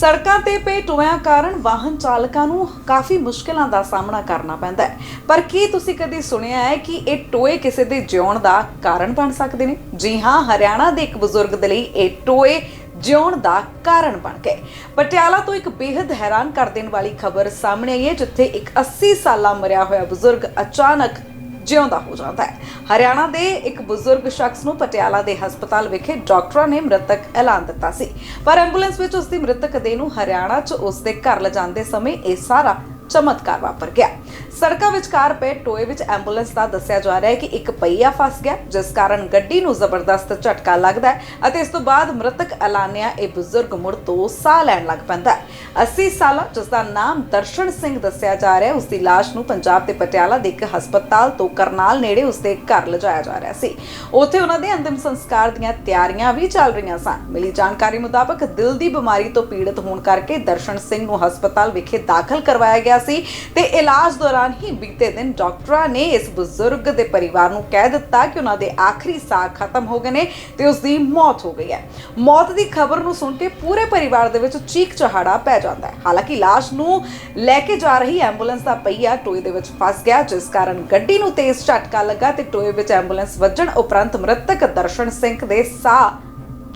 ਸੜਕਾਂ ਤੇ ਪਏ ਟੋਇਆਂ ਕਾਰਨ ਵਾਹਨ ਚਾਲਕਾਂ ਨੂੰ ਕਾਫੀ ਮੁਸ਼ਕਲਾਂ ਦਾ ਸਾਹਮਣਾ ਕਰਨਾ ਪੈਂਦਾ ਹੈ। ਪਰ ਕੀ ਤੁਸੀਂ ਕਦੇ ਸੁਣਿਆ ਹੈ ਕਿ ਇਹ ਟੋਏ ਕਿਸੇ ਦੇ ਜਿਉਣ ਦਾ ਕਾਰਨ ਬਣ ਸਕਦੇ ਨੇ? ਜੀ ਹਾਂ, ਹਰਿਆਣਾ ਦੇ ਇੱਕ ਬਜ਼ੁਰਗ ਦੇ ਲਈ ਇਹ ਟੋਏ ਜਿਉਣ ਦਾ ਕਾਰਨ ਬਣ ਗਏ। ਪਟਿਆਲਾ ਤੋਂ ਇੱਕ ਬੇहद ਹੈਰਾਨ ਕਰ ਦੇਣ ਵਾਲੀ ਖਬਰ ਸਾਹਮਣੇ ਆਈ ਹੈ, ਜਿੱਥੇ ਇੱਕ 80 ਸਾਲਾ ਮਰਿਆ ਹੋਇਆ ਬਜ਼ੁਰਗ ਅਚਾਨਕ ਜਿਉਂਦਾ ਹੋ ਜਾਂਦਾ ਹੈ। ਹਰਿਆਣਾ ਦੇ ਇੱਕ ਬਜ਼ੁਰਗ ਸ਼ਖਸ ਨੂੰ ਪਟਿਆਲਾ ਦੇ ਹਸਪਤਾਲ ਵਿਖੇ ਡਾਕਟਰਾਂ ਨੇ ਮ੍ਰਿਤਕ ਐਲਾਨ ਦਿੱਤਾ ਸੀ। ਪਰ ਐਂਬੂਲੈਂਸ ਵਿੱਚ ਉਸ ਦੀ ਮ੍ਰਿਤਕ ਦੇਹ ਨੂੰ ਹਰਿਆਣਾ 'ਚ ਉਸ ਦੇ ਘਰ ਲਿਜਾਂਦੇ ਸਮੇਂ ਇਹ ਸਾਰਾ ਚਮਤਕਾਰ ਵਾਪਰ ਗਿਆ। ਸੜਕਾਂ ਵਿਚਕਾਰ ਪਏ ਟੋਏ ਵਿੱਚ ਐਂਬੂਲੈਂਸ ਦਾ ਦੱਸਿਆ ਜਾ ਰਿਹਾ ਹੈ ਕਿ ਇੱਕ ਪਹੀਆ ਫਸ ਗਿਆ, ਜਿਸ ਕਾਰਨ ਗੱਡੀ ਨੂੰ ਜ਼ਬਰਦਸਤ ਝਟਕਾ ਲੱਗਦਾ ਹੈ ਅਤੇ ਇਸ ਤੋਂ ਬਾਅਦ ਮ੍ਰਿਤਕ ਐਲਾਨਿਆ ਇਹ ਬਜ਼ੁਰਗ ਮੁੜ ਤੋਂ ਸਾਹ ਲੈਣ ਲੱਗ ਪੈਂਦਾ ਹੈ। 80 ਸਾਲਾ, ਜਿਸ ਦਾ ਨਾਮ ਦਰਸ਼ਨ ਸਿੰਘ ਦੱਸਿਆ ਜਾ ਰਿਹਾ ਹੈ, ਉਸ ਦੀ ਲਾਸ਼ ਨੂੰ ਪੰਜਾਬ ਦੇ ਪਟਿਆਲਾ ਦੇ ਇੱਕ ਹਸਪਤਾਲ ਤੋਂ ਕਰਨਾਲ ਨੇੜੇ ਉਸ ਦੇ ਘਰ ਲਿਜਾਇਆ ਜਾ ਰਿਹਾ ਸੀ। ਉੱਥੇ ਉਹਨਾਂ ਦੇ ਅੰਤਿਮ ਸੰਸਕਾਰ ਦੀਆਂ ਤਿਆਰੀਆਂ ਵੀ ਚੱਲ ਰਹੀਆਂ ਸਨ। ਮਿਲੀ ਜਾਣਕਾਰੀ ਮੁਤਾਬਕ ਦਿਲ ਦੀ ਬਿਮਾਰੀ ਤੋਂ ਪੀੜਤ ਹੋਣ ਕਰਕੇ ਦਰਸ਼ਨ ਸਿੰਘ ਨੂੰ ਹਸਪਤਾਲ ਵਿਖੇ ਦਾਖਲ ਕਰਵਾਇਆ ਗਿਆ ਸੀ ਤੇ ਇਲਾਜ ਦੌਰਾਨ ਹੀ ਬੀਤੇ ਦਿਨ ਡਾਕਟਰਾਂ ਨੇ ਇਸ ਬਜ਼ੁਰਗ ਦੇ ਪਰਿਵਾਰ ਨੂੰ ਕਹਿ ਦਿੱਤਾ ਕਿ ਉਹਨਾਂ ਦੇ ਆਖਰੀ ਸਾਹ ਖਤਮ ਹੋ ਗਏ ਨੇ ਤੇ ਉਸ ਦੀ ਮੌਤ ਹੋ ਗਈ ਹੈ। ਮੌਤ ਦੀ ਖਬਰ ਨੂੰ ਸੁਣ ਕੇ ਪੂਰੇ ਪਰਿਵਾਰ ਦੇ ਵਿੱਚ ਚੀਕ ਚਹਾੜਾ ਪੈ ਜਾਂਦਾ ਹੈ। ਹਾਲਾਂਕਿ ਲਾਸ਼ ਨੂੰ ਲੈ ਕੇ ਜਾ ਰਹੀ ਐਂਬੂਲੈਂਸ ਦਾ ਪਹੀਆ ਟੋਏ ਦੇ ਵਿੱਚ ਫਸ ਗਿਆ, ਜਿਸ ਕਾਰਨ ਗੱਡੀ ਨੂੰ ਤੇਜ਼ ਝਟਕਾ ਲੱਗਾ ਤੇ ਟੋਏ ਵਿੱਚ ਐਂਬੂਲੈਂਸ ਵੱਜਣ ਉਪਰੰਤ ਮ੍ਰਿਤਕ ਦਰਸ਼ਨ ਸਿੰਘ ਦੇ ਸਾਹ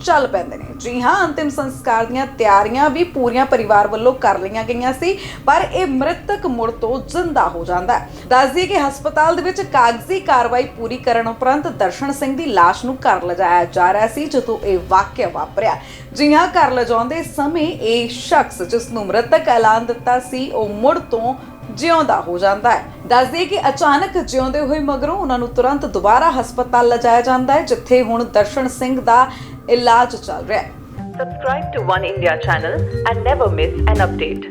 ਚੱਲ ਪੈਂਦੇ ਨੇ। ਜੀ ਹਾਂ, ਅੰਤਿਮ ਸੰਸਕਾਰ ਦੀਆਂ ਤਿਆਰੀਆਂ ਵੀ ਪੂਰੀਆਂ ਪਰਿਵਾਰ ਵੱਲੋਂ ਕਰ ਲਈਆਂ ਗਈਆਂ ਸੀ, ਪਰ ਇਹ ਮ੍ਰਿਤਕ ਮੁੜ ਤੋਂ ਜ਼ਿੰਦਾ ਹੋ ਜਾਂਦਾ ਹੈ। ਦੱਸ ਕਿ ਹਸਪਤਾਲ ਦੇ ਵਿੱਚ ਕਾਗਜ਼ੀ ਕਾਰਵਾਈ ਪੂਰੀ ਕਰਨ ਉਪਰੰਤ ਦਰਸ਼ਨ ਸਿੰਘ ਦੀ ਲਾਸ਼ ਨੂੰ ਘਰ ਲਿਜਾਇਆ ਜਾ ਰਿਹਾ ਸੀ, ਜਦੋਂ ਇਹ ਵਾਕਿਆ ਵਾਪਰਿਆ। ਜੀ ਹਾਂ, ਘਰ ਲਿਜਾਉਂਦੇ ਸਮੇਂ ਇਹ ਸ਼ਖਸ ਜਿਸ ਨੂੰ ਮ੍ਰਿਤਕ ਐਲਾਨ ਦਿੱਤਾ ਸੀ, ਉਹ ਮੁੜ ਤੋਂ ਜਿਉਂਦਾ ਹੋ ਜਾਂਦਾ ਹੈ। ਦੱਸ ਕਿ ਅਚਾਨਕ ਜਿਉਂਦੇ ਹੋਏ ਮਗਰੋਂ ਉਹਨਾਂ ਨੂੰ ਤੁਰੰਤ ਦੁਬਾਰਾ ਹਸਪਤਾਲ ਲਿਜਾਇਆ ਜਾਂਦਾ ਹੈ, ਜਿੱਥੇ ਹੁਣ ਦਰਸ਼ਨ ਸਿੰਘ ਦਾ ਇਲਾਜ ਚੱਲ ਰਿਹਾ ਹੈ Subscribe to One India channel and never miss an update.